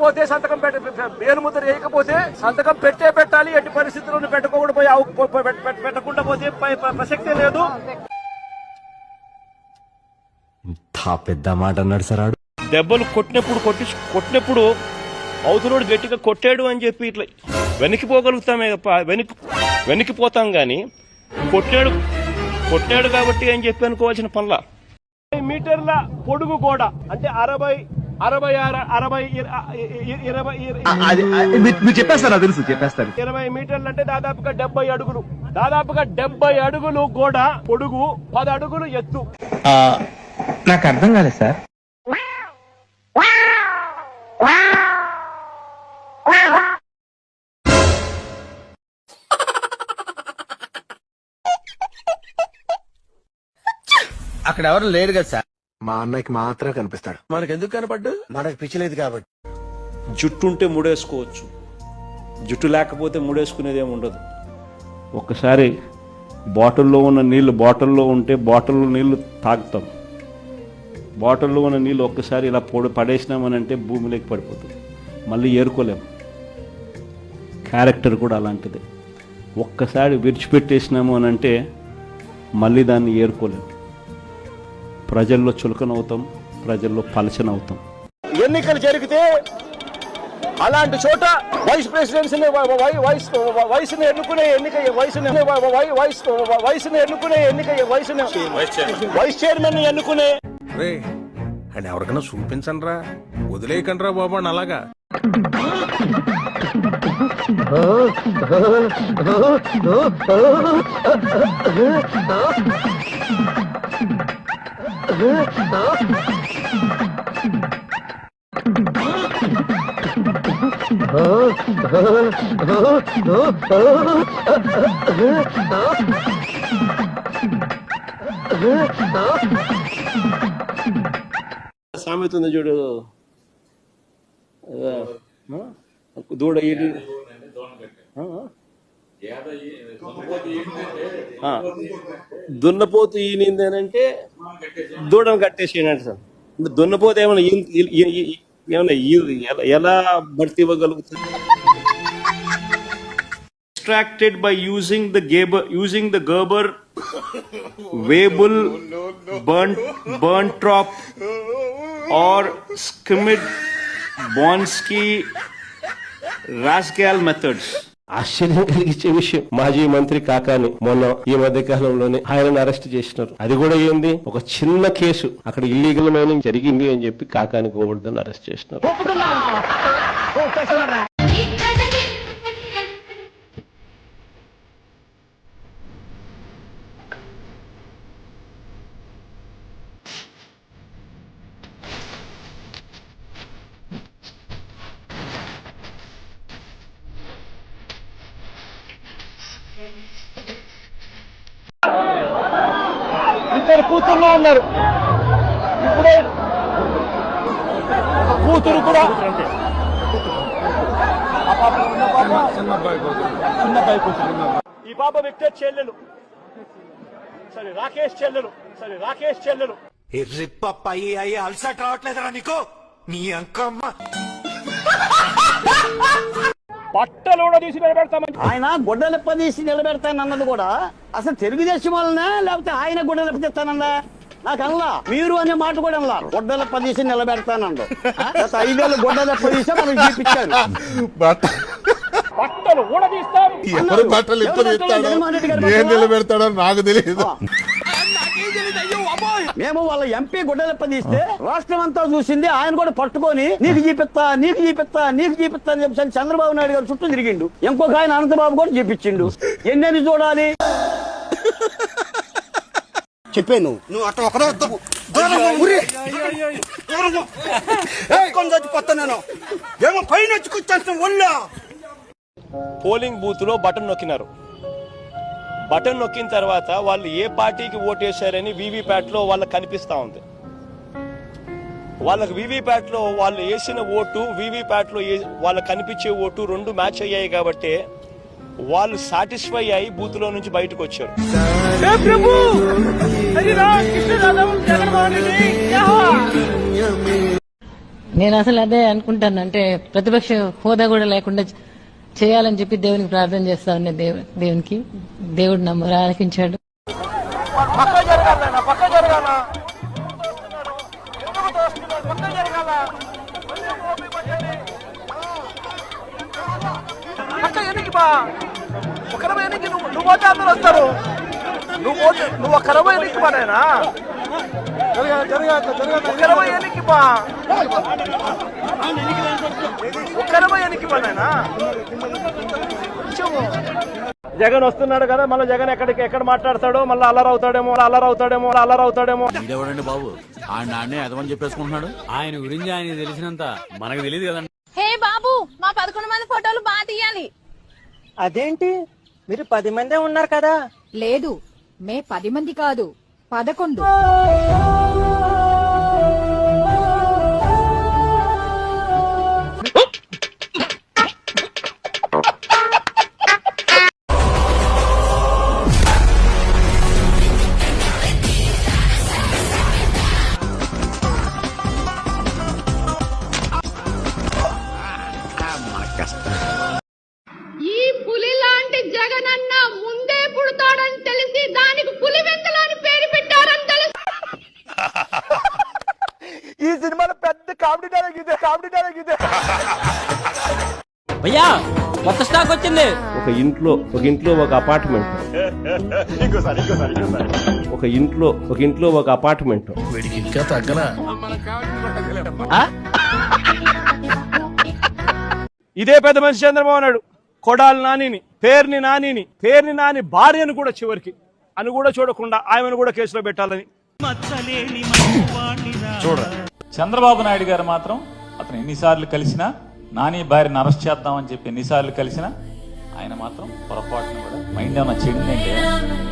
పెట్టకపోతే సంతకం పెట్ట వేలుముద్ర వేయకపోతే సంతకం పెట్టే పెట్టాలి ఎట్టి పరిస్థితులను పెట్టకుండా పోయి పెట్టకుండా పోతే ప్రసక్తే లేదు. పెద్ద మాట అన్నాడు సార్ ఆడు. దెబ్బలు కొట్టినప్పుడు కొట్టి కొట్టినప్పుడు అవతలోడు గట్టిగా కొట్టాడు అని చెప్పి ఇట్లా వెనక్కిపోగలుగుతామే తప్ప వెనక్కి వెనక్కిపోతాం గాని కొట్టాడు కొట్టాడు కాబట్టి అని చెప్పి అనుకోవాల్సిన పనుల. మీటర్ల పొడుగు గోడ అంటే అరవై అరవై ఆరు అరవై ఇరవై మీరు చెప్పేస్తారు? నాకు తెలుసు చెప్పేస్తారు. ఇరవై మీటర్లు అంటే దాదాపుగా డెబ్బై అడుగులు. దాదాపుగా డెబ్బై అడుగులు గోడ పొడుగు పది అడుగులు ఎత్తు. నాకు అర్థం కాలేదు సార్. అక్కడ ఎవరు లేరు కదా సార్? మా అన్నయ్యకి మాత్రమే కనిపిస్తాడు. మనకెందుకు కనపడ్డు? మనకు పిచ్చలేదు కాబట్టి. జుట్టు ఉంటే ముడేసుకోవచ్చు. జుట్టు లేకపోతే ముడేసుకునేది ఏమి ఉండదు. ఒక్కసారి బాటిల్లో ఉన్న నీళ్ళు బాటిల్లో ఉంటే బాటిల్లో నీళ్ళు తాగుతాం. బాటిల్లో ఉన్న నీళ్ళు ఒక్కసారి ఇలా పొడి పడేసినామనంటే భూమిలోకి పడిపోతుంది. మళ్ళీ ఏరుకోలేం. క్యారెక్టర్ కూడా అలాంటిదే. ఒక్కసారి విడిచిపెట్టేసినాము అని అంటే మళ్ళీ దాన్ని ఏరుకోలేం. ప్రజల్లో చులకనవుతాం ప్రజల్లో పలచనవుతాం. ఎన్నికలు జరిగితే అలాంటి చోట వైస్ ప్రెసిడెన్సీ వైస్ వయసును ఎన్నుకునే ఎన్నిక వయసును వైస్ వయసును ఎన్నుకునే ఎన్నిక వయసును వైస్ చైర్మన్. ఎన్నుకునే రే అండ్ ఎవరికైనా చూపించండి రా వదిలేయకండి రా బాబు అని అలాగా. సామెత ఉంది చూడు దూడ దున్నపోతు ఈనిందేనంటే దూడను కట్టేసేయండి సార్ అంటే దున్నపోతు ఏమైనా ఈ- ఈ- ఈ- ఈ- ఏమైనా ఈ- ఎలా- ఎలా భర్తీ ఇవ్వగలుగుతుంది extracted by using the Gerber, using the Gerber, Weibull, burnt, burnt trop, or skimmed Bonsky, Rascal methods. ఆశ్చర్యం కలిగించే విషయం. మాజీ మంత్రి కాకాని మొన్న ఈ మధ్య కాలంలోనే ఆయనను అరెస్ట్ చేసినారు. అది కూడా ఏంది? ఒక చిన్న కేసు. అక్కడ ఇల్లీగల్ మైనింగ్ జరిగింది అని చెప్పి కాకాని గోవర్ధన్ అరెస్ట్ చేసినారు. కూతురులో ఉన్నారు. ఇప్పుడే కూతురు కూడా ఈ పాప విక్టర్ చెల్లెలు. సరే రాకేష్ చెల్లెలు. సరే రాకేష్ చెల్లెలు. ఎర్రిప్ప అయ్యి అయ్యి అలసట రావట్లేదురా నీకు? నీ అంకమ్మ. బట్టలు కూడా తీసి నిలబెడతామని ఆయన గుడ్డలెప్ప తీసి నిలబెడతానన్నది కూడా అసలు తెలుగుదేశం వలన లేకపోతే ఆయన గుడ్డలెప్ప తెస్తానన్నా నాకు అనలా మీరు అనే మాట కూడా అనలా. గుడ్డలెప్ప తీసి నిలబెడతానండు. గత ఐదేళ్ళు గుడ్డలెప్ప తీసి మనకు చూపించారు. బట్టలు కూడా తీస్తాం ఎవరు బట్టలు ఇప్పుడు ఇస్తాడో ఏం? నిలబెడతాడో నాకు తెలియదు. మేము వాళ్ళ ఎంపీ గుడ్డలెప్ప తీస్తే రాష్ట్రం అంతా చూసింది. ఆయన కూడా పట్టుకొని నీకు చూపిస్తా నీకు చూపిస్తా నీకు చూపిస్తా అని చెప్పి చంద్రబాబు నాయుడు గారు చుట్టూ తిరిగిండు. ఇంకొక ఆయన అనంతబాబు కూడా చూపించిండు. ఎన్నెన్ని చూడాలి? చెప్పాను నువ్వు. అట్లా ఒకరే ఏమో పైన వచ్చి కూర్చొని ఒళ్ళో. పోలింగ్ బూత్లో బటన్ నొక్కినారు. బటన్ నొక్కిన తర్వాత వాళ్ళు ఏ పార్టీకి ఓటేశారని వీవీప్యాట్లో వాళ్ళకి కనిపిస్తా ఉంది. వాళ్ళకి వీవీప్యాట్లో వాళ్ళు వేసిన ఓటు వీవీప్యాట్లో ఏ- వాళ్ళకి కనిపించే ఓటు రెండు మ్యాచ్ అయ్యాయి కాబట్టి వాళ్ళు సాటిస్ఫై అయి బూత్లో నుంచి బయటకు వచ్చారు. నేను అసలు అదే అనుకుంటాను అంటే ప్రతిపక్ష హోదా కూడా లేకుండా చేయాలని చెప్పి దేవునికి ప్రార్థన చేస్తా దేవు దేవునికి. దేవుడు నమ్మ ఆలకించాడు. జగన్ వస్తున్నాడు కదా మళ్ళీ జగన్ ఎక్కడికి ఎక్కడ మాట్లాడతాడో మళ్ళీ అల్లరవుతాడేమో అల్లరవుతాడేమో అల్లరవుతాడేమో వీడెవడండి బాబు? ఆయన నాన్నే అదమని చెప్పేసుకుంటున్నాడు? ఆయన గురించి ఆయన తెలిసినంత మనకు తెలియదు కదండి. హే బాబు మా పదకొండు మంది ఫోటోలు బాగా తీయాలి. అదేంటి? మీరు పది మందే ఉన్నారు కదా? లేదు మే పది మంది కాదు పదకొండు. వచ్చింది ఒక ఇంట్లో ఒక ఇంట్లో ఒక అపార్ట్మెంట్ ఒక ఇంట్లో ఒక ఇంట్లో ఒక అపార్ట్మెంట్ వీడికి ఇంకా ఇదే పెద్ద మనిషి చంద్రబాబు నాయుడు. కొడాలి నానిని పేరుని నానిని పేరుని నాని భార్యను కూడా చివరికి. అని కూడా చూడకుండా ఆమెను కూడా కేసులో పెట్టాలని. చంద్రబాబు నాయుడు గారు మాత్రం అతను ఎన్నిసార్లు కలిసినా నాని భార్యను అరెస్ట్ చేద్దామని చెప్పి ఎన్నిసార్లు కలిసినా ఆయన మాత్రం పొరపాటును కూడా మైండ్ ఏమైనా చెడిందంటే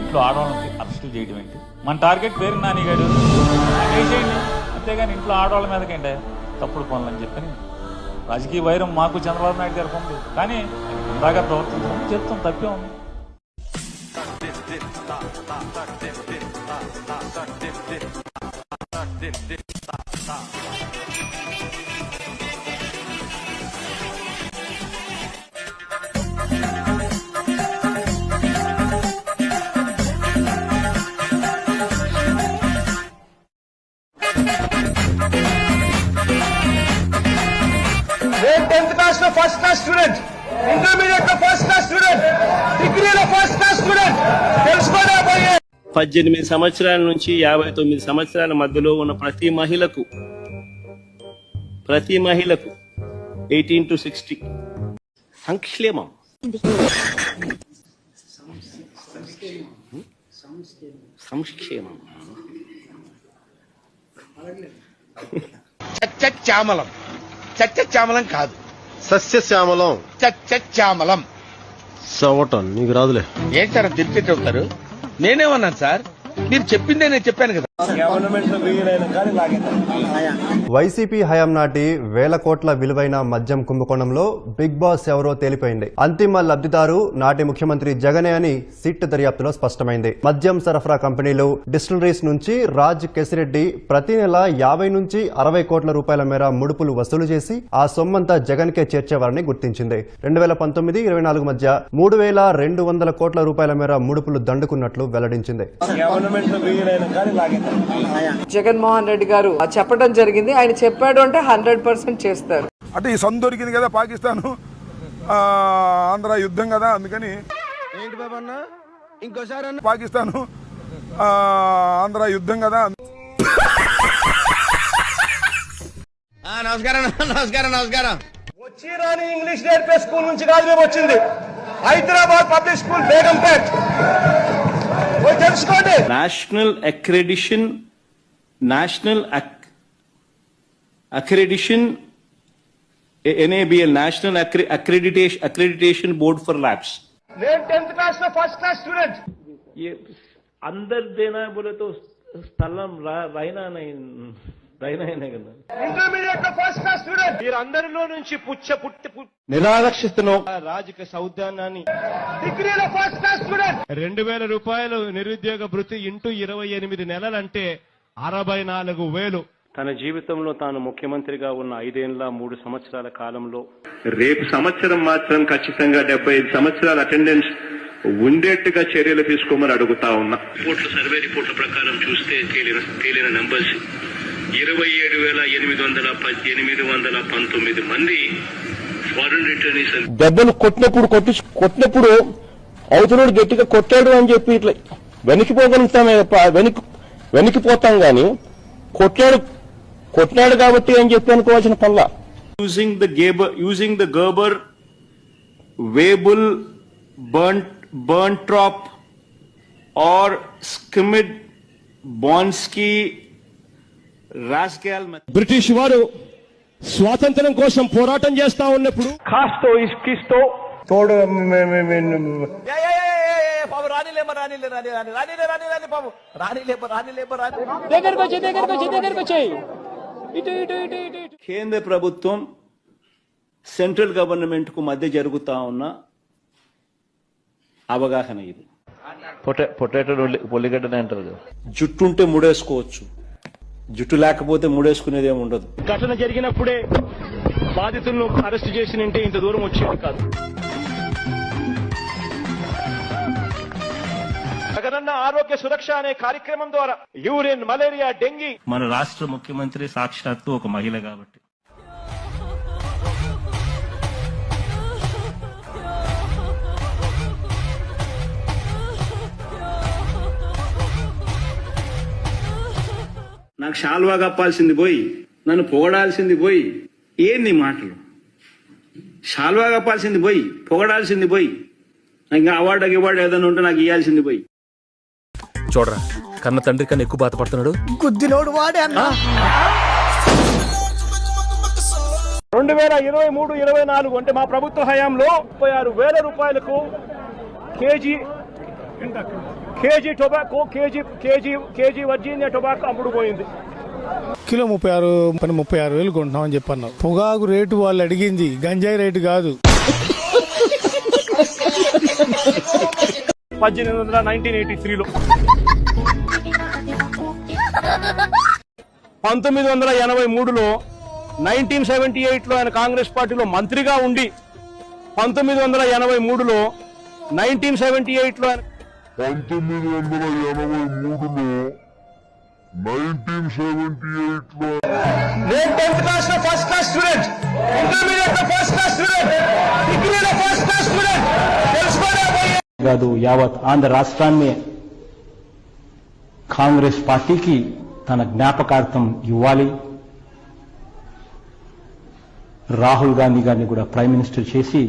ఇంట్లో ఆడవాళ్ళకి అరెస్టులు చేయడం ఏంటి? మన టార్గెట్ పేరు నాని గారు. చేయండి? వేసేయండి అంతేగాని ఇంట్లో ఆడవాళ్ళ మీదకేంటి తప్పుడు పనులు అని చెప్పని రాజకీయ వైరం మాకు చంద్రబాబు నాయుడు గారికి ఉంది. కానీ ఇందాక ప్రవర్తించడం చెప్తాం తప్పే ఉంది. నేను పద్దెనిమిది సంవత్సరాల నుంచి యాభై తొమ్మిది సంవత్సరాల మధ్యలో ఉన్న ప్రతి మహిళకు ప్రతి మహిళకు ఎయిటీన్ టు సిక్స్టీ. సంక్షేమం. సంక్షేమం. చామలం చామలం కాదు. సస్యశ్యామలం. చామలం చవటం నీకు రాదులే. ఏంటి సార్ తిరిగి అవుతారు నేనేమన్నాను సార్? మీరు చెప్పిందే నేను చెప్పాను కదా. వైసీపీ హయాం నాటి వేల కోట్ల విలువైన మద్యం కుంభకోణంలో బిగ్ బాస్ ఎవరో తేలిపోయింది. అంతిమ లబ్ధిదారు నాటి ముఖ్యమంత్రి జగనే అని సిట్ దర్యాప్తులో స్పష్టమైంది. మద్యం సరఫరా కంపెనీలు డిస్టిలరీస్ నుంచి రాజ్ కేసిరెడ్డి ప్రతి నెల యాభై నుంచి అరవై కోట్ల రూపాయల మేర ముడుపులు వసూలు చేసి ఆ సొమ్మంతా జగన్ కే చేర్చేవారని గుర్తించింది. రెండు వేల పంతొమ్మిది ఇరవై నాలుగు మధ్య మూడు వేల రెండు వందల కోట్ల రూపాయల మేర ముడుపులు దండుకున్నట్లు వెల్లడించింది. జగన్మోహన్ రెడ్డి గారు చెప్పడం జరిగింది. ఆయన చెప్పాడు అంటే హండ్రెడ్ పర్సెంట్ చేస్తారు. అంటే ఈ సందు దొరికింది కదా పాకిస్తాన్. ఆంధ్ర యుద్ధం కదా అందుకని ఏంటి ఇంకోసారి అన్న. పాకిస్తాన్ ఆంధ్ర యుద్ధం కదా నమస్కారం నమస్కారం నమస్కారం. వచ్చి రాని ఇంగ్లీష్ నేర్పే స్కూల్ నుంచి కాదు మేము వచ్చింది. Hyderabad public school Begumpet. పోయి తెలుసుకోండి national accreditation national accreditation NABL national accreditation accreditation board for labs నేను టెన్త్ క్లాస్ లో ఫస్ట్ క్లాస్ స్టూడెంట్ ये अंदर देना है बोले तो స్థలం రైనా రైనా కదా ఇంటర్మీడియట్లో ఫస్ట్ క్లాస్ స్టూడెంట్ మీరందరిలో నుంచి పుచ్చ పుట్టి రాజకీయ సౌద్యాన్ని డిగ్రీలో ఫస్ట్ క్లాస్ స్టూడెంట్ రెండు వేల రూపాయలు నిరుద్యోగ భృతి ఇంటూ ఇరవై ఎనిమిది నెలలంటే అరవై నాలుగు వేలు. తన జీవితంలో తాను ముఖ్యమంత్రిగా ఉన్న ఐదేళ్ళ మూడు సంవత్సరాల కాలంలో రేపు సంవత్సరం మాత్రం ఖచ్చితంగా డెబ్బై ఐదు సంవత్సరాల అటెండెన్స్ ఉండేట్టుగా చర్యలు తీసుకోమని అడుగుతా ఉన్నా. రిపోర్ట్ల సర్వే రిపోర్ట్ల ప్రకారం చూస్తే తేలిన తేలిన నంబర్స్ ఇరవై ఏడు వేల ఎనిమిది వందల ఎనిమిది వందల పంతొమ్మిది మంది ఫారెన్ రిటర్నీస్ దెబ్బలు కొట్టినప్పుడు కొట్టి కొట్టినప్పుడు అవతలుడు గట్టిగా కొట్టాడు అని చెప్పి ఇట్లా వెనక్కిపోగలుగుతామే తప్ప వెనక్కి వెనక్కిపోతాం గాని కొట్టాడు కొట్టినాడు కాబట్టి అని చెప్పి అనుకోవాల్సిన పనుల? Using the Gaber, using the Gerber, Weibull, Burnt, Burntrop, or Skimid, Bonsky, Rascal method. British వారు స్వాతంత్రం కోసం పోరాటం చేస్తా ఉన్నప్పుడు కాస్తో ఇష్కిస్తో తోడు కేంద్ర ప్రభుత్వం సెంట్రల్ గవర్నమెంట్కు మధ్య జరుగుతా ఉన్న అవగాహన ఇది. పొటాటో పొల్లిగడ్డనే అంటారు జుట్టుంటే ముడేసుకోవచ్చు. జుట్టు లేకపోతే ముడేసుకునేది ఏమి ఉండదు. ఘటన జరిగినప్పుడే బాధితులను అరెస్ట్ చేసినంటే ఇంత దూరం వచ్చేది కాదు. జగనన్న ఆరోగ్య సురక్ష అనే కార్యక్రమం ద్వారా యూరిన్ మలేరియా డెంగీ మన రాష్ట్ర ముఖ్యమంత్రి సాక్షాత్తు ఒక మహిళ కాబట్టి నాకు షాల్వా కప్పాల్సింది పోయి నన్ను పొగడాల్సింది పోయి ఏంది ఈ మాటలు? షాల్వా కప్పాల్సింది పోయి పొగడాల్సింది పోయి ఇంకా అవార్డు అవార్డు ఏదైనా ఉంటే నాకు ఇవ్వాల్సింది పోయి. చూడరా కన్న తండ్రి కన్నా ఎక్కువ బాధపడుతున్నాడు. గుద్దినోడు వాడే అన్న. రెండు వేల ఇరవై మూడు ఇరవై నాలుగు అంటే మా ప్రభుత్వ హయాంలో ముప్పై ఆరు వేల రూపాయలకు KG KG tobacco KG KG KG Virginia tobacco అమ్ముడు పోయింది. కిలో ముప్పై ఆరు పని ముప్పై ఆరు వేలు కొంటున్నామని చెప్పన్నారు. పొగాకు రేటు వాళ్ళు అడిగింది గంజాయి రేటు కాదు. పద్దెనిమిది వందల నైన్టీన్ ఎయిటీ త్రీలో. పంతొమ్మిది వందల ఎనభై మూడులో నైన్టీన్ సెవెంటీ ఎయిట్లో ఆయన కాంగ్రెస్ పార్టీలో మంత్రిగా ఉండి పంతొమ్మిది వందల ఎనభై మూడులో నైన్టీన్ సెవెంటీ ఎయిట్లో ఆయన పంతొమ్మిది వందల ఎనభై మూడులో నైన్టీన్ సెవెంటీ ఎయిట్లో నేను టెన్త్ క్లాస్లో ఫస్ట్ క్లాస్ స్టూడెంట్ ఇంటర్మీడియట్లో ఫస్ట్ క్లాస్ స్టూడెంట్ డిగ్రీలో ఫస్ట్ క్లాస్ స్టూడెంట్ కాదు యావత్ ఆంధ్ర రాష్ట్రాన్ని కాంగ్రెస్ పార్టీకి తన జ్ఞాపకార్థం ఇవ్వాలి. రాహుల్ గాంధీ గారిని కూడా ప్రైమ్ మినిస్టర్ చేసి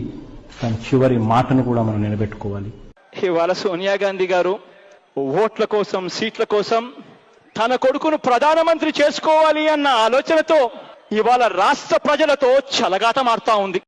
తన చివరి మాటను కూడా మనం నిలబెట్టుకోవాలి. ఇవాళ సోనియా గాంధీ గారు ఓట్ల కోసం సీట్ల కోసం తన కొడుకును ప్రధానమంత్రి చేసుకోవాలి అన్న ఆలోచనతో ఇవాళ రాష్ట్ర ప్రజలతో చలగాట మారుతా ఉంది.